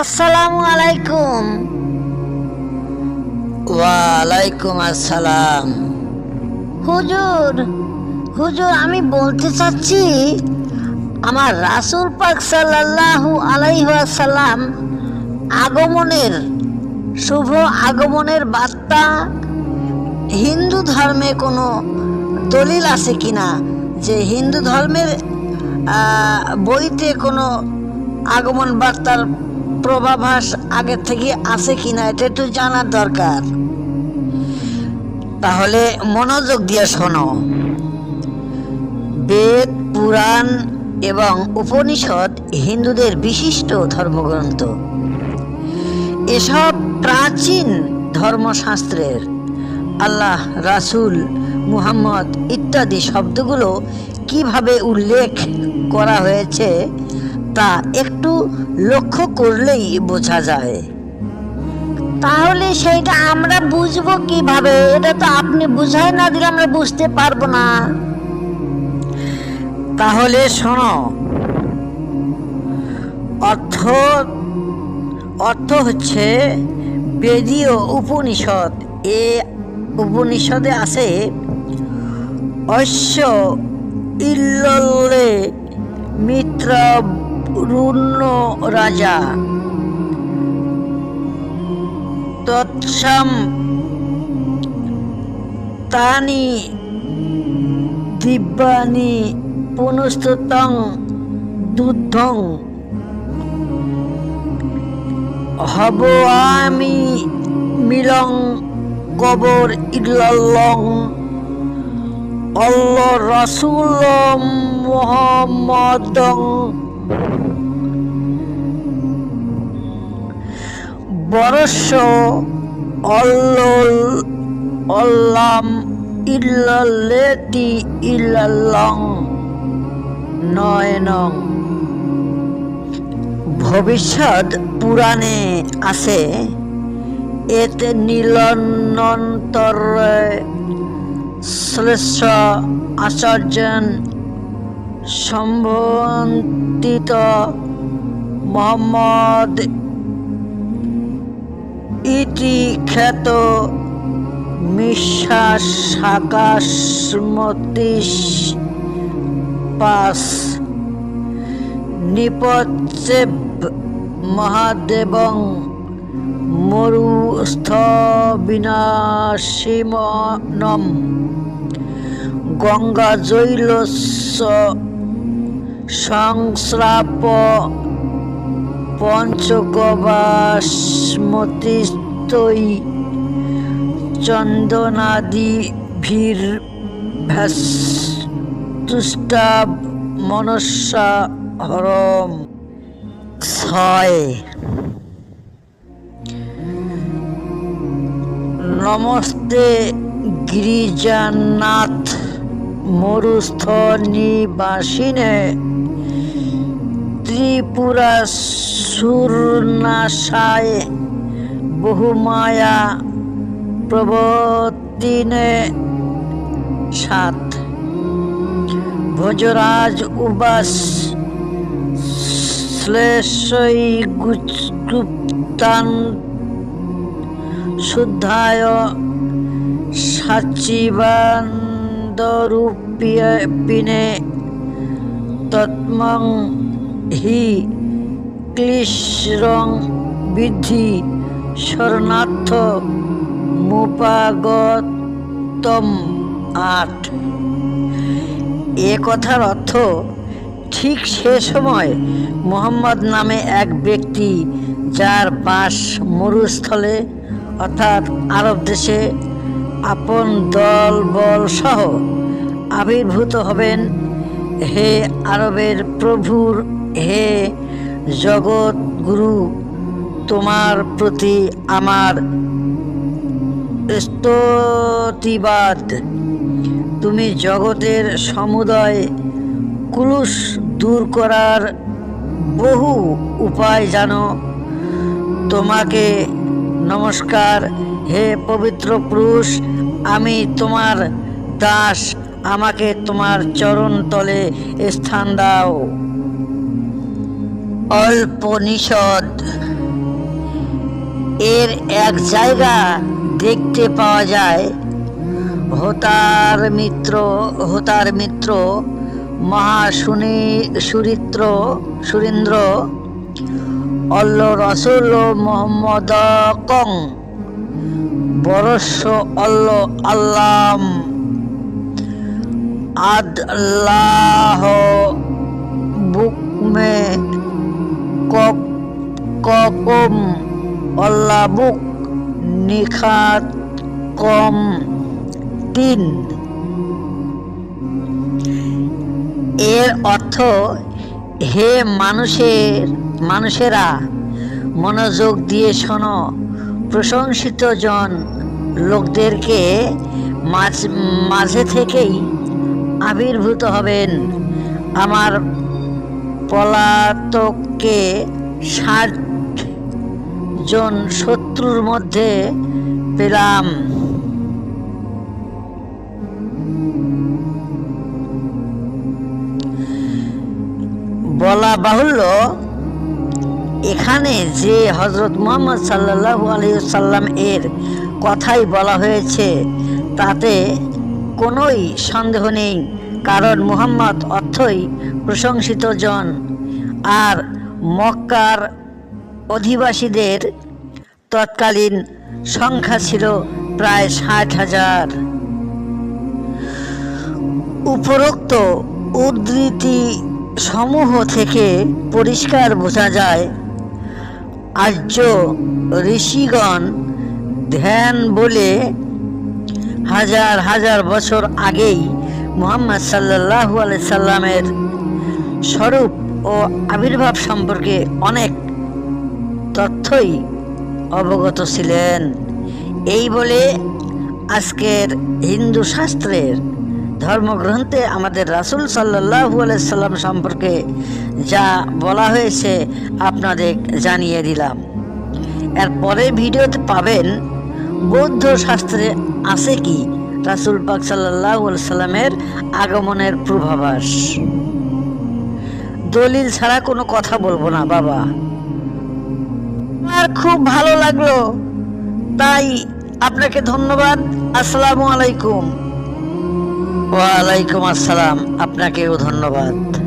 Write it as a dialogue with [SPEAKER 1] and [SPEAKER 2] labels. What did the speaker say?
[SPEAKER 1] আসসালামু আলাইকুম।
[SPEAKER 2] ওয়ালাইকুম আসসালাম।
[SPEAKER 1] হুজুর হুজুর আমি বলতে চাচ্ছি আমার রাসূল পাক সাল্লাল্লাহু আলাইহি ওয়াসাল্লাম আগমনের শুভ আগমনের বার্তা হিন্দু ধর্মে কোনো দলিল আছে কিনা? যে হিন্দু ধর্মের বইতে কোনো আগমন বার্তার প্রভাবাস আগের থেকে আছে কিনা, এটা একটু জানার দরকার। তাহলে মনোযোগ দিয়ে শোনো। বেদ, পুরাণ এবং উপনিষদ হিন্দুদের বিশিষ্ট ধর্মগ্রন্থ। এসব প্রাচীন ধর্মশাস্ত্রের আল্লাহ, রাসূল, মুহাম্মদ ইত্যাদি শব্দগুলো কীভাবে উল্লেখ করা হয়েছে তা একটু লক্ষ্য করলেই বোঝা যায়। তাহলে সেইটা আমরা বুঝব কীভাবে? এটা তো আপনি বুঝাই না দিলে আমরা বুঝতে পারব না। তাহলে শোনো। অর্থ অর্থ হচ্ছে বেদীয় উপনিষদ। এ উপনিষদে আছে, অশ্ব ইল্ললে মিত্র রুণ্য রাজা। তৎসাম তানি দিব্যানি পুনস্ততং দুদ্ধং। হব আমি মিলং কবর ইল্লাল্লং অল্ল রাসূল মুহাম্মাদং বরস্য অল্লল অল্লাম ইল্লাল্লেতি ইল্লাল্লং নয়নং। ভবিষ্যৎ পুরাণে আছে এতে নীলনন্তর শ্রেষ্ঠ আচার্যন সম্বন্ধিত মোহাম্মদ ইতি খ্যাত মিশ্বাস আকাশমতিস পাস। নিপচ্ছেব মহাদেবং মরুস্থ বিনাশিমনম গঙ্গা জৈলস্য সংস্রাপ পঞ্চগবাসমতিস্তৈ চন্দনাদি ভীর তুষ্টাব মনস্যা হরম। ছয়। নমস্তে গিরিজানাথ মরুস্থ নিবাসিনে ত্রিপুরা সুরনাশায় বহুমায়া প্রবর্তিনে সাত। ভোজরাজ উবাস শ্লেষই গুপ্তান শুদ্ধায় সাচিবান্দরূপিনে তৎমং হি ক্লিশরং বিদ্ধি শরণার্থ মুপাগতম আট এ কথার অর্থ, ঠিক সে সময় মোহাম্মদ নামে এক ব্যক্তি যার বাস মরুস্থলে, অর্থাৎ আরব দেশে, আপন দল বল সহ আবির্ভূত হবেন। হে আরবের প্রভুর, হে জগৎ গুরু, তোমার প্রতি আমার স্তুতিবাদ। তুমি জগতের সমুদয় কুলুষ দূর করার বহু উপায় জানো। তোমাকে নমস্কার, হে পবিত্র পুরুষ, আমি তোমার দাস আমাকে তোমার চরণ তলে স্থান দাও। অল্পনিষদ। এর এক জায়গা দেখতে পাওয়া যায়। হোতার মিত্র হোতার মিত্র, মহাশুনি সুরিত্র, সুরেন্দ্র অল্ল রসুল মোহাম্মদ কং বরস্য অল্ল আল্লাম। আল্লাহ বুকমে কক ককম অল্লাহ বুক নিখাত কম তিন। এর অর্থ, হে মানুষের, মানুষেরা, মনোযোগ দিয়ে শোনো। প্রশংসিত জন লোকদেরকে মাঝে থেকেই আবির্ভূত হবেন। আমার পলাতককে ষাট জন শত্রুর মধ্যে পেলাম। বলা বাহুল্য, এখানে যে হজরত মোহাম্মদ সাল্লাহ সাল্লাম এর কথাই বলা হয়েছে, তাতে কোনোই সন্দেহ নেই, কারণ মুহাম্মদ অর্থই প্রশংসিত জন। আর মক্কার অধিবাসীদের তৎকালীন সংখ্যা ছিল প্রায় ষাট হাজার। উপরোক্ত উদ্ধৃতি সমূহ থেকে পরিষ্কার বোঝা যায়, আর্য ঋষিগণ ধ্যান বলে হাজার হাজার বছর আগেই মোহাম্মদ সাল্লাহু সাল্লামের স্বরূপ ও আবির্ভাব সম্পর্কে অনেক তথ্যই অবগত ছিলেন। এই বলে আজকের হিন্দু শাস্ত্রের ধর্মগ্রন্থে আমাদের রাসুল সাল্লাহু সাল্লাম সম্পর্কে যা বলা হয়েছে আপনাদের জানিয়ে দিলাম। এর পরের ভিডিওতে পাবেন বৌদ্ধ শাস্ত্রে আছে কি? রাসুল পাক সাল্লাহ সাল্লামের আগমনের পূর্বাভাস। দলিল ছাড়া কোনো কথা বলব না, বাবা। আর খুব ভালো লাগল। তাই আপনাকে ধন্যবাদ। আসসালামু আলাইকুম। ওয়ালাইকুম আসসালাম। আপনাকেও ধন্যবাদ।